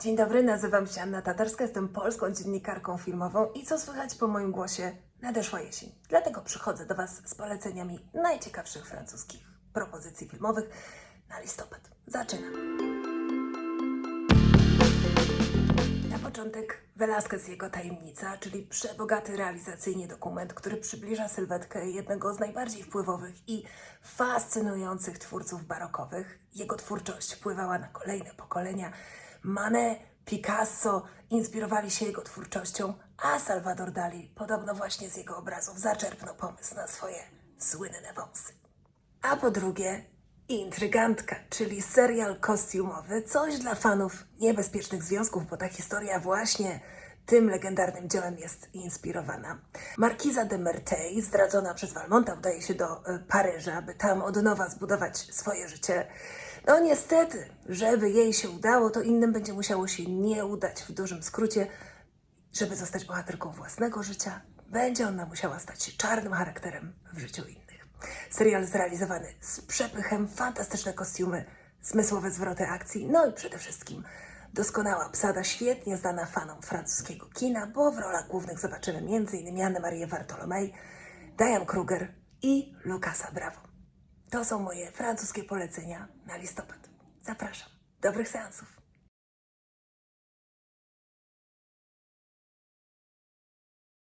Dzień dobry, nazywam się Anna Tatarska, jestem polską dziennikarką filmową i co słychać po moim głosie? Nadeszła jesień. Dlatego przychodzę do Was z poleceniami najciekawszych francuskich propozycji filmowych na listopad. Zaczynam. Na początek Velasquez i jego tajemnica, czyli przebogaty realizacyjnie dokument, który przybliża sylwetkę jednego z najbardziej wpływowych i fascynujących twórców barokowych. Jego twórczość wpływała na kolejne pokolenia. Manet, Picasso inspirowali się jego twórczością, a Salvador Dali podobno właśnie z jego obrazów zaczerpnął pomysł na swoje słynne wąsy. A po drugie, Intrygantka, czyli serial kostiumowy, coś dla fanów niebezpiecznych związków, bo ta historia właśnie tym legendarnym dziełem jest inspirowana. Markiza de Merteuil, zdradzona przez Valmonta, udaje się do e, Paryża, aby tam od nowa zbudować swoje życie. No niestety, żeby jej się udało, to innym będzie musiało się nie udać. W dużym skrócie, żeby zostać bohaterką własnego życia, będzie ona musiała stać się czarnym charakterem w życiu innych. Serial zrealizowany z przepychem, fantastyczne kostiumy, zmysłowe zwroty akcji, no i przede wszystkim doskonała obsada, świetnie znana fanom francuskiego kina, bo w rolach głównych zobaczymy m.in. Annę Marię Bartolomej, Diane Kruger i Lucasa Bravo. To są moje francuskie polecenia na listopad. Zapraszam. Dobrych seansów.